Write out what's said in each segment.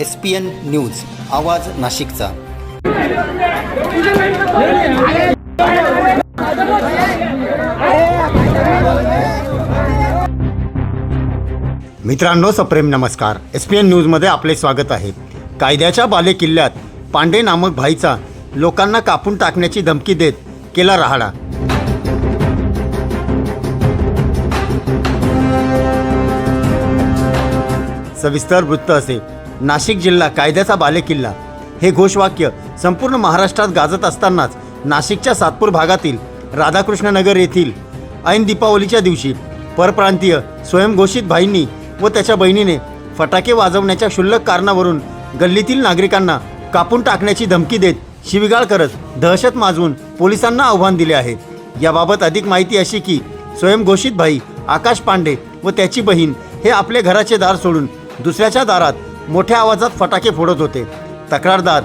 S P N news आवाज नाशिकचा. मित्रांनो सप्रेम नमस्कार. एस पी एन न्यूजमध्ये आपले स्वागत आहे. कायद्याच्या बालेकिल्ल्यात पांडे नामक भाईचा लोकांना कापून टाकण्याची धमकी देत केला राहाडा. सविस्तर वृत्त असे. नाशिक जिल्हा कायद्याचा बालेकिल्ला. हे घोषवाक्य संपूर्ण महाराष्ट्रात गाजत असतानाच नाशिकच्या सातपूर भागातील राधाकृष्ण नगर येथील ऐन दीपावलीच्या दिवशी परप्रांतीय स्वयंघोषित भाईंनी व त्याच्या बहिणीने फटाके वाजवण्याच्या क्षुल्लक कारणावरून गल्लीतील नागरिकांना कापून टाकण्याची धमकी देत शिविगाळ करत दहशत माजवून पोलिसांना आव्हान दिले आहे. याबाबत अधिक माहिती अशी की स्वयंघोषित भाई आकाश पांडे व त्याची बहीण हे आपले घराचे दार सोडून दुसऱ्याच्या दारात मोठ्या आवाजात फटाके फोडत होते. तक्रारदार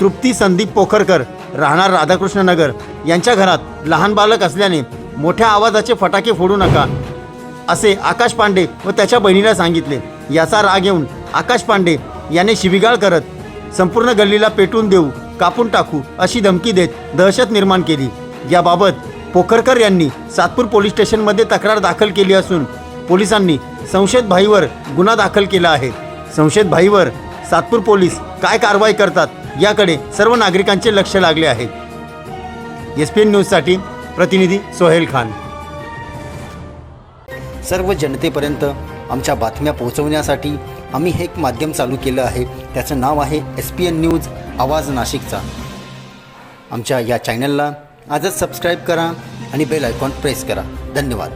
तृप्ती संदीप पोखरकर राहणार राधाकृष्ण नगर यांच्या घरात लहान बालक असल्याने मोठ्या आवाजाचे फटाके फोडू नका असे आकाश पांडे व त्याच्या बहिणीला सांगितले. याचा राग येऊन आकाश पांडे याने शिबिगाळ करत संपूर्ण गल्लीला पेटून देऊ कापून टाकू अशी धमकी देत दहशत निर्माण केली. याबाबत पोखरकर यांनी सातपूर पोलीस स्टेशनमध्ये तक्रार दाखल केली असून पोलिसांनी संशयित भाईवर गुन्हा दाखल केला आहे. संशयित भाईवर सातपूर पोलीस काय कारवाई करतात याकडे सर्व नागरिकांचे लक्ष लागले आहे. एस पी एन न्यूजसाठी प्रतिनिधी सोहेल खान. सर्व जनतेपर्यंत आमच्या बातम्या पोहोचवण्यासाठी आम्ही हे एक माध्यम चालू केलं आहे. त्याचं नाव आहे एस पी एन न्यूज आवाज नाशिकचा. आमच्या या चॅनलला आजच सबस्क्राईब करा आणि बेल आयकॉन प्रेस करा. धन्यवाद.